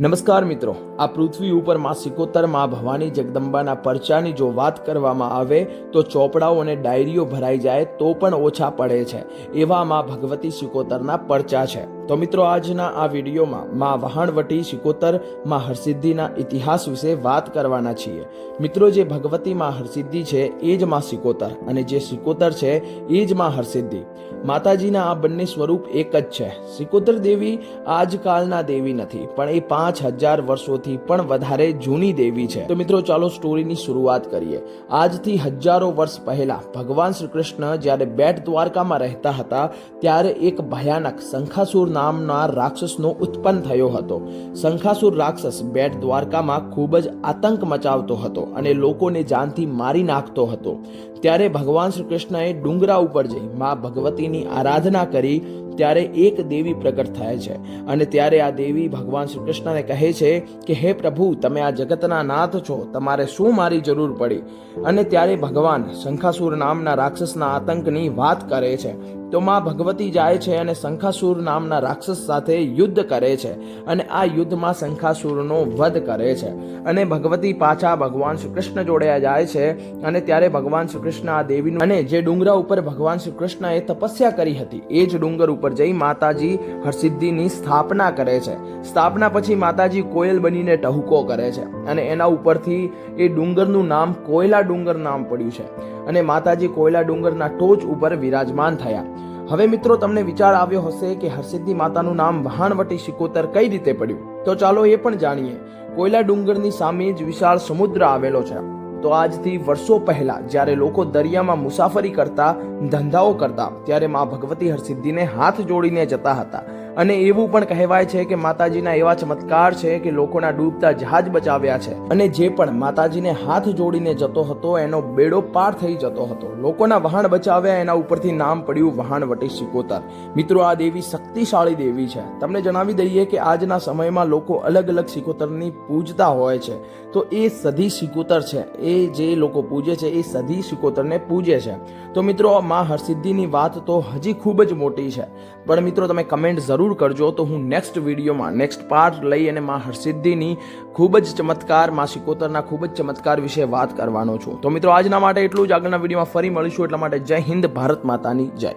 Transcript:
નમસ્કાર મિત્રો, આ પૃથ્વી ઉપરમાં સિકોતરમાં ભવાની જગદંબાના પરચાની જો વાત કરવામાં આવે તો ચોપડાઓ અને ડાયરીઓ ભરાઈ જાય તો પણ ઓછા પડે છે. એવા માં ભગવતી સિકોતરના પરચા છે. તો મિત્રો, આજના આ વિડીયોમાં માં વહાણવટી સિકોતરમાં હરસિદ્ધિના ઇતિહાસ વિશે વાત કરવાના છીએ. મિત્રો, જે ભગવતી માં હરસિદ્ધિ છે, એ જ માં સિકોતર અને જે સિકોતર છે, એ જ માં હરસિદ્ધિ. માતાજીના આ બંને સ્વરૂપ એક જ છે. સિકોતર દેવી આજકાલના દેવી નથી, પણ એ પાંચ હજાર વર્ષોથી પણ વધારે જૂની દેવી છે. તો મિત્રો, ચાલો સ્ટોરીની શરૂઆત કરીએ. આજથી હજારો વર્ષ પહેલા ભગવાન શ્રી કૃષ્ણ જ્યારે બેટ દ્વારકામાં રહેતા હતા, ત્યારે એક ભયાનક શંખાસુર નામના રાક્ષસનો ઉત્પન્ન થયો હતો. શંખાસુર રાક્ષસ બેટ દ્વારકામાં ખૂબ જ આતંક મચાવતો હતો અને લોકોને જાનથી મારી નાખતો હતો. ત્યારે ભગવાન શ્રી કૃષ્ણએ ડુંગરા ઉપર જઈ મા ભગવતીની આરાધના કરી, ત્યારે એક દેવી પ્રગટ થાય છે. અને ત્યારે આ દેવી ભગવાન શ્રી કૃષ્ણને કહે છે કે, હે પ્રભુ, તમે આ જગતના નાથ છો, તમારે શું મારી જરૂર પડી? અને ત્યારે ભગવાન શંખાસુર નામના રાક્ષસના આતંકની વાત કરે છે. તો માં ભગવતી જાય છે અને શંખાસુર નામના રાક્ષસ સાથે યુદ્ધ કરે છે અને આ યુદ્ધમાં શંખાસુરનો વધ કરે છે. અને ભગવતી પાછા ભગવાન શ્રી કૃષ્ણ જોડે જાય છે અને ત્યારે ભગવાન શ્રી કૃષ્ણ આ દેવીનું અને જે ડુંગરા ઉપર ભગવાન શ્રી કૃષ્ણએ તપસ્યા કરી હતી, એ જ ડુંગર ઉપર જઈ માતાજી હરસિદ્ધિની સ્થાપના કરે છે. સ્થાપના પછી માતાજી કોયલ બનીને ટહુકો કરે છે અને એના ઉપરથી એ ડુંગરનું નામ કોયલા ડુંગર નામ પડ્યું છે. અને માતાજી કોયલા ડુંગરના ટોચ ઉપર વિરાજમાન થયા. હવે મિત્રો તમને વિચાર આવ્યો હશે કે હરસિદ્ધિ માતાનું નામ વહાણવટી શિકોતર કઈ રીતે પડ્યું? તો ચાલો એ પણ જાણીએ. કોયલા ડુંગરની સામે જ વિશાળ સમુદ્ર આવેલો છે. તો આજથી વર્ષો પહેલા જ્યારે લોકો દરિયામાં મુસાફરી કરતા, ધંધાઓ કરતા, ત્યારે મા ભગવતી હરસિદ્ધિને હાથ જોડીને જતા હતા. અને એવું પણ કહેવાય છે કે માતાજીના એવા ચમત્કાર છે કે લોકોના ડૂબતા જહાજ બચાવ્યા છે. અને જે પણ માતાજીને હાથ જોડીને જતો હતો, એનો બેડો પાર થઈ જતો હતો. લોકોના વહાણ બચાવ્યા, એના ઉપરથી નામ પડ્યું વહાણવટી સિકોતર. મિત્રો, આ દેવી શક્તિશાળી દેવી છે. તમને જણાવી દઈએ કે આજના સમયમાં લોકો અલગ અલગ સિકોતરની પૂજતા હોય છે. તો એ સધી સિકોતર છે. એ જે લોકો પૂજે છે, એ સધી સિકોતરને પૂજે છે. તો મિત્રો, મા હરસિદ્ધિની વાત તો હજી ખૂબ જ મોટી છે. પણ મિત્રો, તમે કમેન્ટ જરૂર કરજો તો હું નેક્સ્ટ વિડીયોમાં નેક્સ્ટ પાર્ટ લઈ અને માં હરસિદ્ધિની ખૂબ જ ચમત્કાર, માં શિકોતરના ખૂબ જ ચમત્કાર વિશે વાત કરવાનો છું. તો મિત્રો, આજના માટે એટલું જ. આગળના વિડીયોમાં ફરી મળીશું. એટલા માટે જય હિન્દ, ભારત માતાની જય.